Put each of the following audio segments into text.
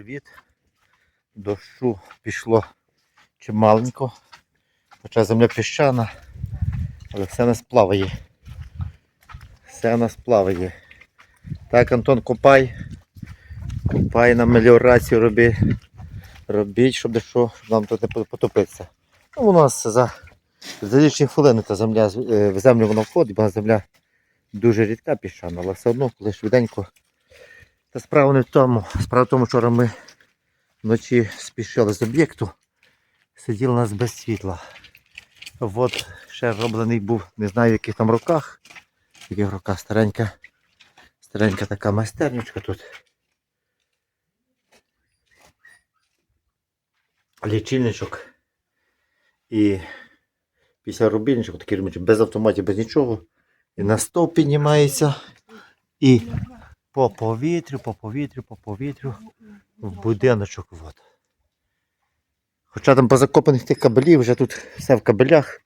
привіт. Дощу пішло чималенько. Хоча земля піщана, але все нас плаває. Все нас плаває. Так, Антон, копай. Копай на меліорацію роби. Робіть, щоб дещо, нам тут не потопитися. Ну, у нас за, за лічні хвилини та земля, е, в землю вона входить, бо земля дуже рідка піщана, але все одно, коли швиденько. Та справа не в тому. Справа в тому, вчора ми вночі спішили з об'єкту, сиділи у нас без світла. От ще роблений був, не знаю в яких там роках. В яких роках старенька, старенька така майстерничка тут. Лічильничок. І після рубільничок, такий рубільничок, без автоматів, без нічого. І на стовп піднімається. І по повітрю, по повітрю, по повітрю в будиночок. От. Хоча там позакопаних тих кабелів, вже тут все в кабелях.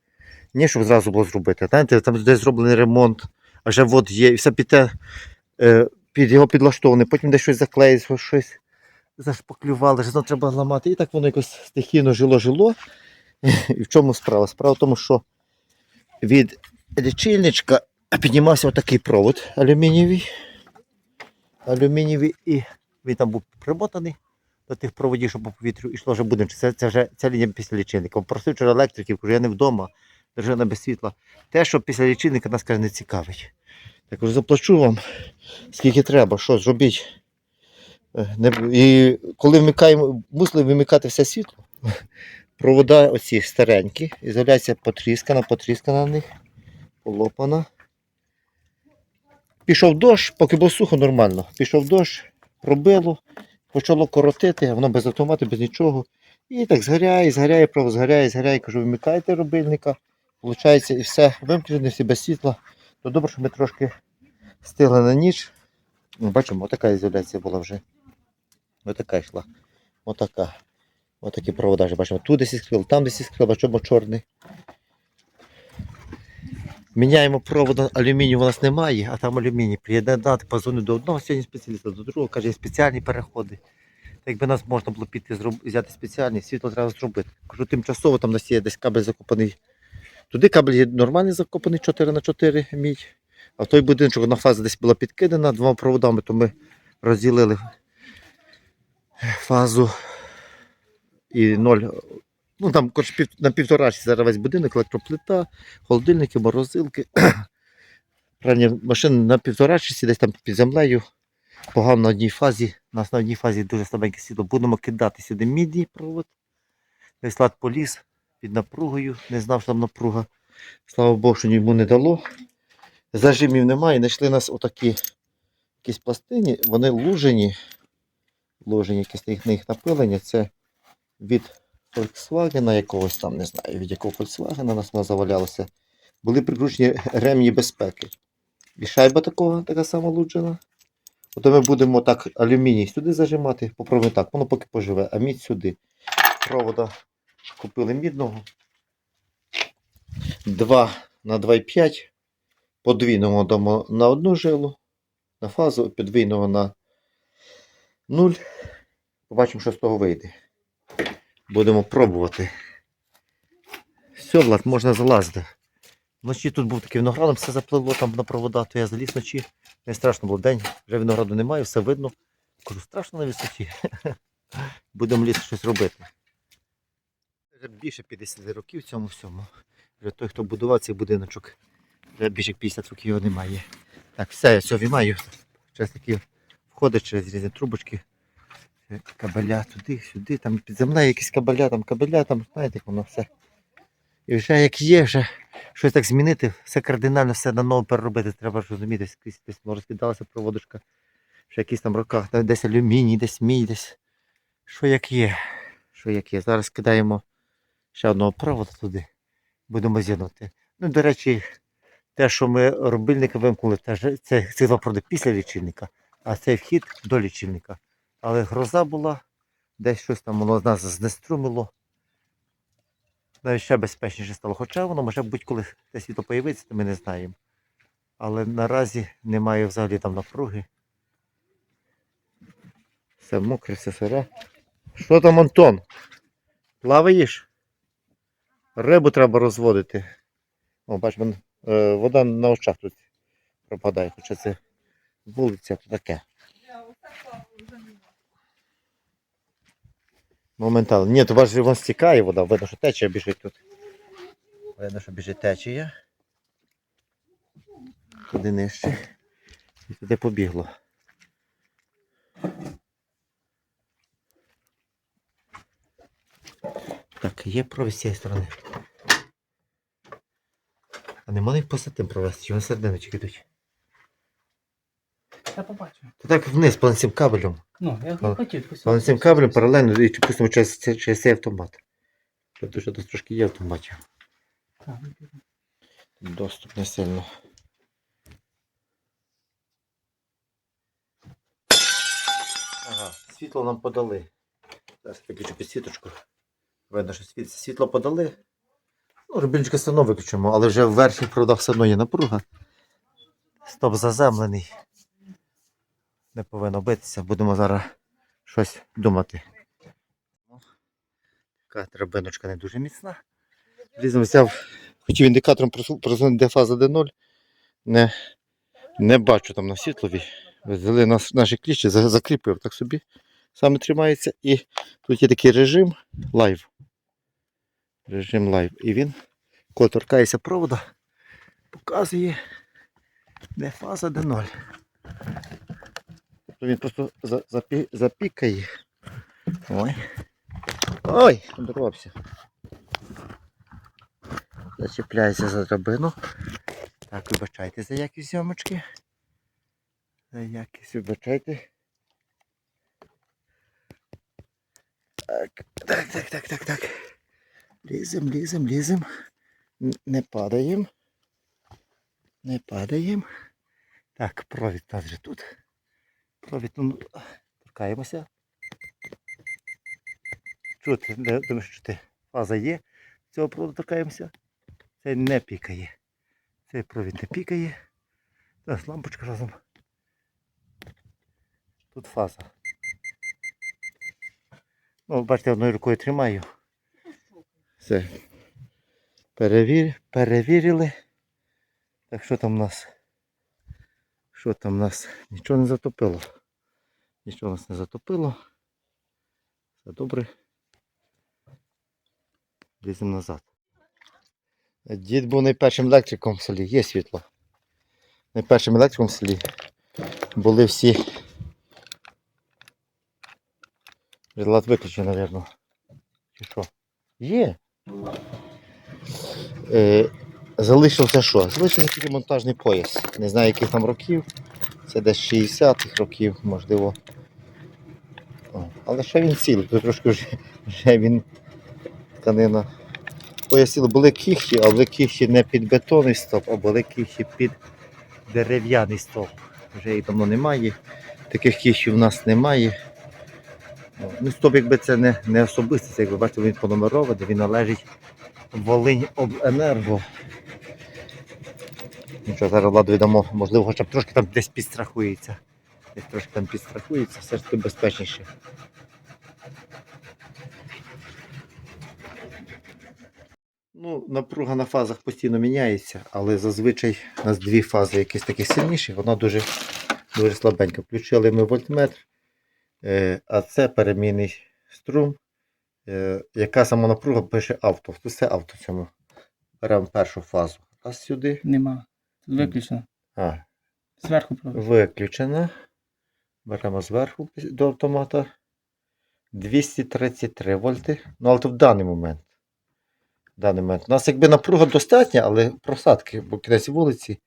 Ні, щоб зразу було зробити. Знаєте, там десь зроблений ремонт, а вже от є, і все під, те, е, під його підлаштований, потім десь щось заклеїться, щось зашпаклювали, вже знову треба ламати. І так воно якось стихійно жило-жило. І в чому справа? Справа в тому, що від лічильничка піднімався отакий провод алюмінієвий. Алюмінієвий і він там був примотаний до тих проводів, що по повітрю йшло вже будинок. Це, це вже ця лінія після лічильника. Просив вчора електриків, кажу, я не вдома, держина без світла. Те, що після лічильника нас каже, не цікавить. Я кажу, заплачу вам, скільки треба, що зробіть. Е, і коли вмикаємо, мусили вимикати все світло, провода оці старенькі, ізоляція потріскана, потріскана на них, полопана. Пішов дощ, поки було сухо нормально. Пішов дощ, пробило, почало коротити, воно без автомату, без нічого. І так згоряє, згоряє, право згоряє, згоряє. Кажу, вимикайте робильника. Получається, і все, вимкнені всі без світла. То добре, що ми трошки стигли на ніч. Ну, Бачимо, отака ізоляція була вже. Отака йшла. Отака. Отакі провода бачимо. Тут десь іскрило, там десь іскрило, бачимо чорний. Міняємо провод алюмінію, у нас немає, а там алюміній. Приєднати, позвонив до одного сьогодні спеціаліста, до другого, каже, є спеціальні переходи. Так якби нас можна було піти взяти спеціальні, світло треба зробити. Кажу, тимчасово там нас є десь кабель закопаний. Туди кабель є нормальний закопаний 4 на 4 мідь. А в той будиночок одна фаза десь була підкидана двома проводами, то ми розділили фазу і ноль. Ну там коротше, на півторачці зараз весь будинок, електроплита, холодильники, морозилки. Пральні машини на півторачці, десь там під землею. Погано на одній фазі. У нас на одній фазі дуже слабеньке світло. Будемо кидати сюди мідний провод. Весь лад поліз під напругою. Не знав, що там напруга. Слава Богу, що йому не дало. Зажимів немає. Знайшли нас отакі якісь пластині. Вони лужені. Лужені якісь їх, їх напилення. Це від Volkswagen якогось там, не знаю, від якого Volkswagen нас вона завалялася. Були прикручені ремні безпеки. І шайба такого, така сама луджена. Ото ми будемо так алюміній сюди зажимати, попробуємо так, воно поки поживе, а мідь сюди. Провода купили мідного. 2 на 2,5. Подвійного дамо на одну жилу, на фазу, подвійного на 0. Побачимо, що з того вийде. Будемо пробувати. Все, Влад, можна залазити. Вночі тут був такий виноград, все запливло там на провода, то я заліз вночі. Не страшно було день, вже винограду немає, все видно. Кажу, страшно на висоті. Будемо ліс щось робити. Вже більше 50 років цьому всьому. Вже той, хто будував цей будиночок, вже більше 50 років його немає. Так, все, я все віймаю. Через такі входи через різні трубочки. Е, Кабеля туди, сюди, там під землею якісь кабеля, там кабеля, там, знаєте, як воно все. І вже як є, вже щось так змінити, все кардинально, все наново переробити. Треба ж розуміти, десь, десь воно розкидалася проводочка. Ще якісь там роках, десь алюміній, десь мій, десь. Що як є. Що як є. Зараз кидаємо ще одного проводу туди. Будемо з'єднувати. Ну, до речі, те, що ми робильника вимкнули, це ці два проводи після лічильника, а цей вхід до лічильника. Але гроза була, десь щось там воно нас знеструмило. Навіть ще безпечніше стало. Хоча воно може будь-коли те світло появиться, то ми не знаємо. Але наразі немає взагалі там напруги. Все мокре, все сире. Що там, Антон? Плаваєш? Рибу треба розводити. О, бач, е, вода на очах тут пропадає, хоча це вулиця то таке. Моментально. Ні, то бачиш, вон стікає вода, видно, що течія біжить тут. Видно, що біжить течія. Туди нижче. І туди побігло. Так, є провід з цієї сторони. А не можна їх по провести, чи вони середину тільки йдуть? Я побачу. То так вниз по цим кабелем. Ну, я Ну, хотів. По цим кабелем паралельно і пустимо через, цей- через цей автомат. Тобто що тут трошки є автоматів. Так, Доступ не сильно. Ага, світло нам подали. Зараз виключу підсвіточку. Видно, що світ, світло подали. Ну, рубільничка все одно виключимо, але вже в верхніх проводах все одно є напруга. Стоп заземлений. Не повинно битися. Будемо зараз щось думати. Ну, Така драбиночка не дуже міцна. Різно взяв, хотів індикатором просу- просунути, де фаза де 0. Не, не бачу там на світлові. Взяли нас, наші кліщі, закріпив так собі. Саме тримається. І тут є такий режим лайв. Режим лайв. І він, коли торкається провода, показує, де фаза, де 0. Тобто він просто запі, запікає. Ой. Ой, обірвався. Зачіпляється за драбину. Так, вибачайте за якість зйомочки. За якість вибачайте. Так, так, так, так, так, так. Лізем, лізем, лізем. Не падаємо. Не падаємо. Так, провід у нас вже тут. Провід, ну, торкаємося. Чути, думаю, що фаза є. Цього проводу торкаємося. Цей не пікає. Цей провід не пікає. Зараз лампочка разом. Тут фаза. Ну, бачите, одною рукою тримаю. Все. Перевір... Перевірили. Так що там у нас? Що там нас? Нічого не затопило. Нічого нас не затопило. Все добре. Ліземо назад. Дід був найпершим електриком в селі. Є світло. Найпершим електриком в селі були всі. Лад виключений, мабуть. Чи що? Є. Е, залишився що? Залишився тільки монтажний пояс. Не знаю, яких там років. Це десь 60-х років, можливо. О, але ще він цілий, трошки вже, вже він тканина. Поясіло, були кіхті, але кіхті не під бетонний стовп, а були кіхті під дерев'яний стовп. Вже їх давно немає. Таких кіхтів в нас немає. Ну, стоп, якби це не, не особистий, це, як ви бачите, він понумерований, він належить Волинь обенерго. Нічого, зараз владу віддамо, можливо, хоча б трошки там десь підстрахується. Десь трошки там підстрахується, все ж таки безпечніше. Ну, напруга на фазах постійно міняється, але зазвичай у нас дві фази якісь такі сильніші, вона дуже, дуже слабенька. Включили ми вольтметр, е, а це перемінний струм. Е, яка сама напруга пише авто. Все авто цьому. Беремо першу фазу. Раз сюди. Нема. Виключено. А, Зверху провід. виключена. Беремо зверху до автомата. 233 вольти. Ну, але то в даний момент. В даний момент. У нас якби напруга достатня, але просадки, бо кінець вулиці.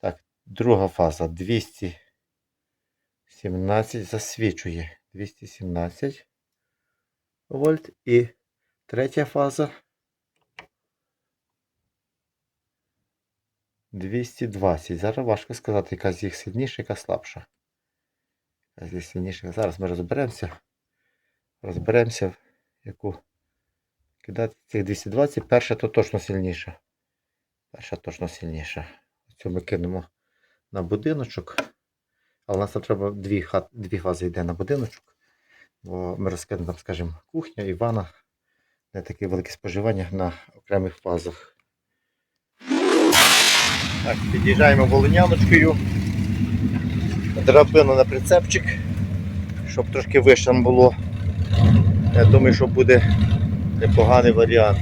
Так, друга фаза 217 засвічує. 217 вольт. І третя фаза 220. Зараз важко сказати, яка з їх сильніша, яка слабша. Яка сильніша. Зараз ми розберемося. Розберемося, яку кидати цих 220. Перша то точно сильніша. Перша точно сильніша. Цю ми кинемо на будиночок. Але у нас там треба дві, хат, дві фази йде на будиночок. Бо ми розкидаємо, там, скажімо, кухня і ванна. Не таке велике споживання на окремих фазах. Так, під'їжджаємо волиняночкою. Драбину на прицепчик, щоб трошки вище було. Я думаю, що буде непоганий варіант.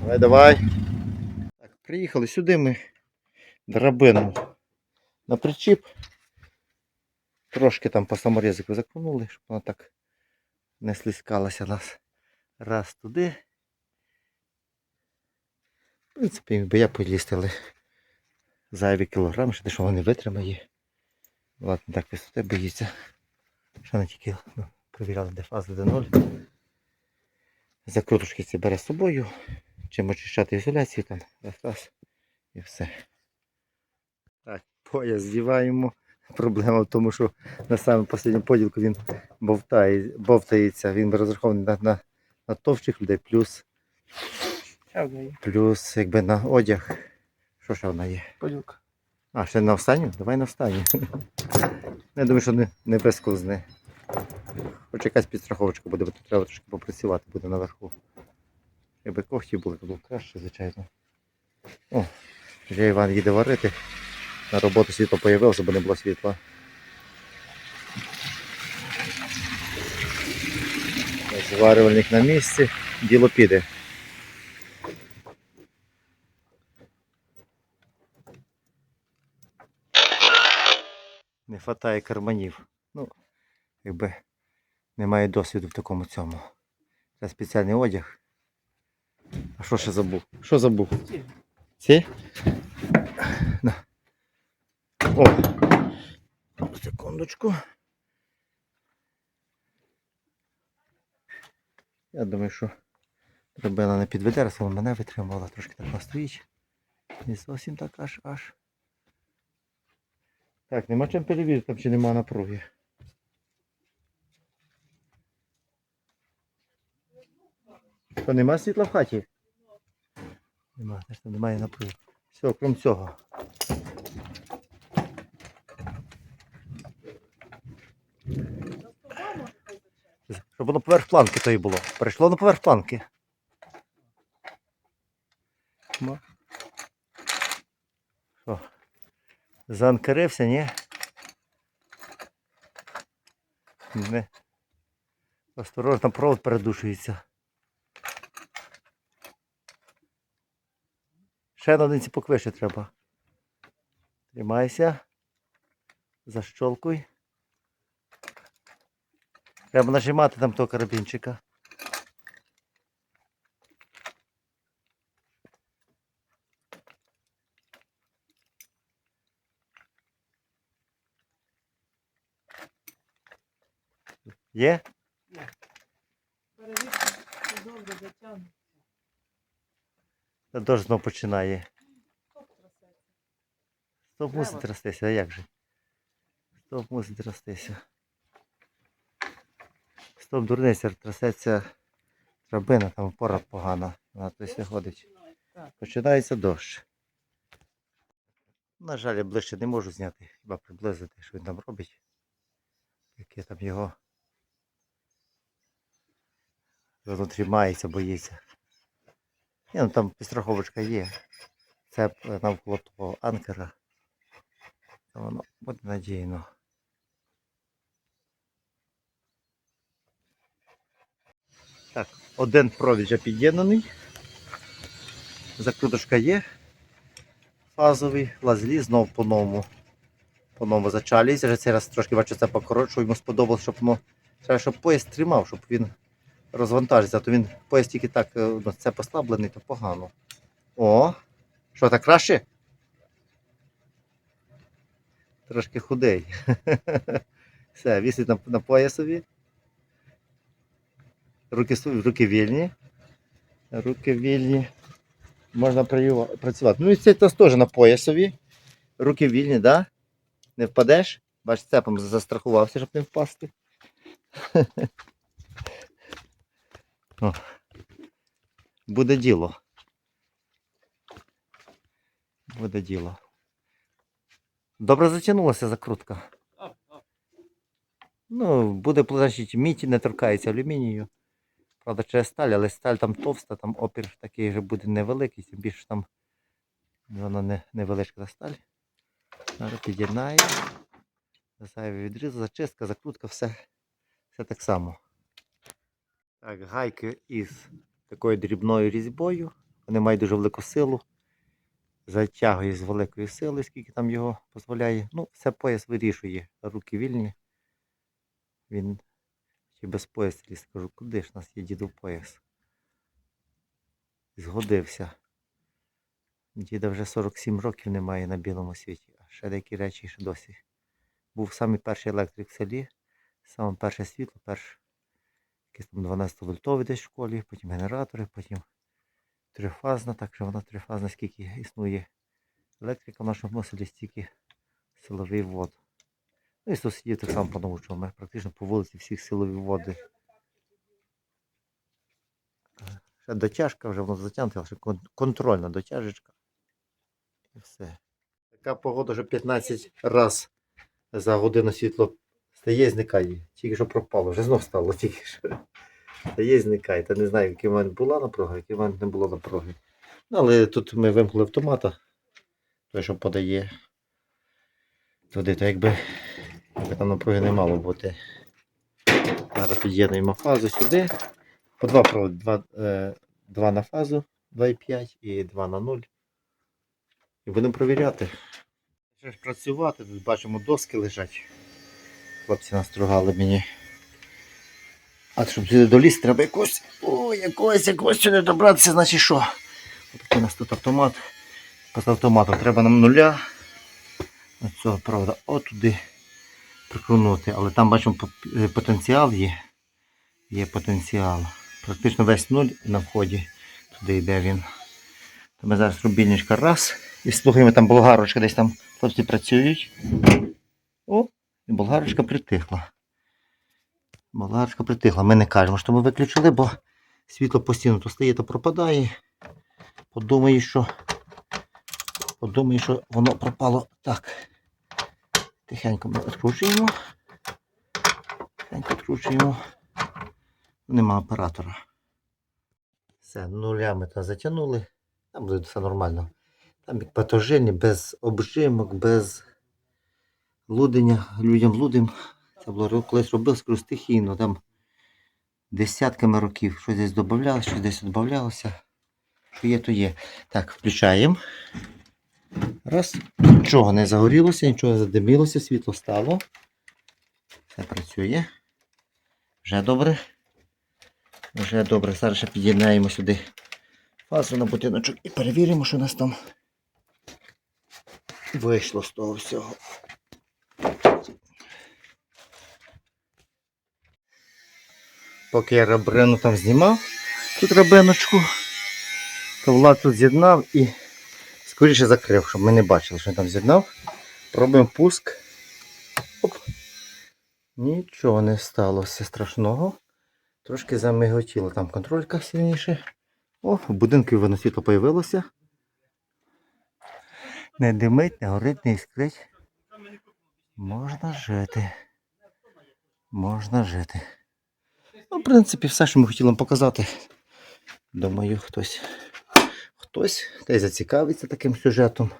Давай, давай. Так, приїхали сюди ми драбину на причіп. Трошки там по саморізику закрунули, щоб вона так не слизькалася нас. Раз туди. В принципі, якби я полізти, але зайві кілограми, що вона не витримає. Ладно, так висоти боїться. Що не тільки ну, перевіряли, де фаза, де ноль. Закрутушки ці бере з собою. Чим очищати ізоляцію там, раз, раз і все. Так, пояс здіваємо. Проблема в тому, що на самому останньому поділку він бовтає, бовтається, він розрахований на, на, на товщих людей, плюс, Ще одна є. плюс якби на одяг. Що ще вона є? Поділка. А, ще на останню? Давай на останню. Я думаю, що не, не безкузне. Хоч якась підстраховочка буде, бо тут треба трошки попрацювати буде наверху. Якби когті були, то було краще, звичайно. О, вже Іван їде варити. На роботу світло появилося, бо не було світла. Зварювальник на місці, діло піде. Не вистачає карманів. Ну, якби немає досвіду в такому цьому. Це спеціальний одяг. А що ще забув? Що забув? Ці. Ці? На. О! Секундочку. Я думаю, що робила не підведе, раз вона мене витримувала, трошки так настоїть. Не зовсім так аж аж. Так, нема чим перевірити, там чи нема напруги. Що, нема світла в хаті? Нема, значить немає напруги. Все, крім цього. Щоб воно поверх планки тої було. Перейшло на поверх планки. Мо. Що? Заанкарився, ні? Не. Осторожно, провод передушується. Ще на один ціпок вище треба. Тримайся. Защолкуй. Треба нажимати там того карабінчика. Є? Перевірка, чи довго. Та дощ знов починає. Стоп трасеться. Стоп мусить трястися, а як же? Стоп мусить трястися. Стоп дурниця, трясеться драбина, там опора погана. Вона хтось виходить. Так. Починається дощ. На жаль, я ближче не можу зняти, хіба приблизити, що він там робить. Яке там його. Воно тримається, боїться. Ні, ну там підстраховочка є. Це е, навколо того анкера. То воно буде надійно. Так, один провід вже під'єднаний. Закруточка є. Фазовий, лазлі знов по-новому. По-новому зачалюється. Вже цей раз трошки бачу це покоротше, йому сподобалось, щоб воно. Треба, щоб поїзд тримав, щоб він розвантажився. А то він поїзд тільки так, е, ну, це послаблений, то погано. О! Що так краще? Трошки худий. Все, вісить на, на поясові. Руки, руки вільні. Руки вільні. Можна працювати. Ну і цей тос теж на поясові. Руки вільні, так? Да? Не впадеш? Бач, цепом застрахувався, щоб не впасти. О. Буде діло. Буде діло. Добре затягнулася закрутка. Ну, буде значить, мідь не торкається алюмінію. Правда, через сталь, але сталь там товста, там опір такий вже буде невеликий, тим більше там вона не, невеличка та сталь. Зараз під'єднаю. Зайвий відріз, зачистка, закрутка, все, все так само. Так, гайки із такою дрібною різьбою. Вони мають дуже велику силу. Затягує з великою силою, скільки там його дозволяє. Ну, все пояс вирішує. Руки вільні. Він чи без пояс ліз. Кажу, куди ж нас є дідов пояс? Згодився. Діда вже 47 років немає на білому світі, а ще деякі речі ще досі. Був самий перший електрик в селі, саме перше світло, перше якесь там 12 вольтове десь в школі, потім генератори, потім трифазна, так що вона трифазна, скільки існує електрика в нашому селі, стільки силовий ввод. Ну і сусідів так само понаучив. Ми практично по вулиці всіх силові води. Ще дотяжка, вже воно затягнуте, але ще контрольна дотяжечка. І все. Така погода вже 15 раз за годину світло стає зникає. Тільки що пропало, вже знов стало тільки що. Стає зникає. Та не знаю, який в мене була напруга, який в мене не було напруги. Ну, але тут ми вимкнули автомата, той, що подає туди, то якби, якби там напруги не мало бути. Зараз під'єднуємо фазу сюди. По два проводи, два, е, два на фазу 2,5 і 2 на 0. І будемо провіряти. Працювати, тут бачимо доски лежать. Хлопці настругали мені. А щоб сюди долізти, треба якось. О, якось, якось сюди добратися, значить що? Отакий у нас тут автомат. З автоматом треба нам нуля. Цього, правда, отуди прикрунути. Але там бачимо е, потенціал є. Є потенціал. Практично весь нуль на вході. Туди йде він. То ми зараз рубільничка раз. І слухаємо там болгарочка, десь там хлопці працюють. О, болгарочка притихла. Болгарочка притихла. Ми не кажемо, що ми виключили, бо світло постійно то стає, то пропадає. Подумаю, що. Подумаю, що воно пропало так. Тихенько ми відкручуємо. Тихенько відкручуємо. Нема оператора. Все, нулями та затягнули. Там буде все нормально. Там як патожені, без обжимок, без лудення. Людям лудим. Це було колись робив скажу, стихійно. Там десятками років щось десь додавалося, щось десь додавалося. Що є, то є. Так, включаємо. Раз. Нічого не загорілося, нічого не задимілося, світло стало. Все працює. Вже добре. Вже добре. Зараз ще під'єднаємо сюди фазу на будиночок і перевіримо, що у нас там вийшло з того всього. Поки я рабрину там знімав, тут рабиночку, то Влад тут з'єднав і скоріше закрив, щоб ми не бачили, що він там з'єднав. Пробуємо пуск. Оп. Нічого не сталося страшного. Трошки замиготіло там контролька сильніше. О, в будинку воно світло появилося. Не димить, не горить, не іскрить. Можна жити. Можна жити. Ну, в принципі, все, що ми хотіли показати. Думаю, хтось хтось та й зацікавиться таким сюжетом.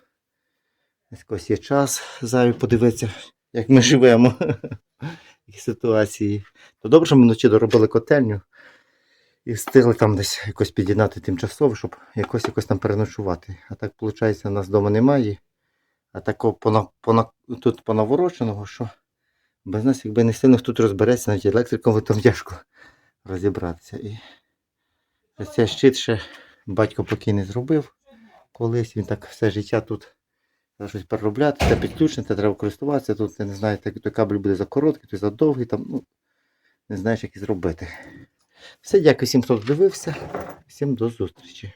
Когось є час зайві подивитися, як ми живемо в ситуації. То добре, що ми вночі доробили котельню і встигли там десь якось під'єднати тимчасово, щоб якось якось там переночувати. А так, виходить, нас вдома немає. А такого пона, пона, тут понавороченого, що без нас, якби не сильно тут розбереться, навіть електриком там тяжко розібратися. І цей щит ще батько покійний зробив колись. Він так все життя тут щось переробляти, це підключення, це треба користуватися. Тут я не знаю, той кабель буде за короткий, той за довгий, там, ну, не знаєш, як і зробити. Все, дякую всім, хто дивився. Всім до зустрічі.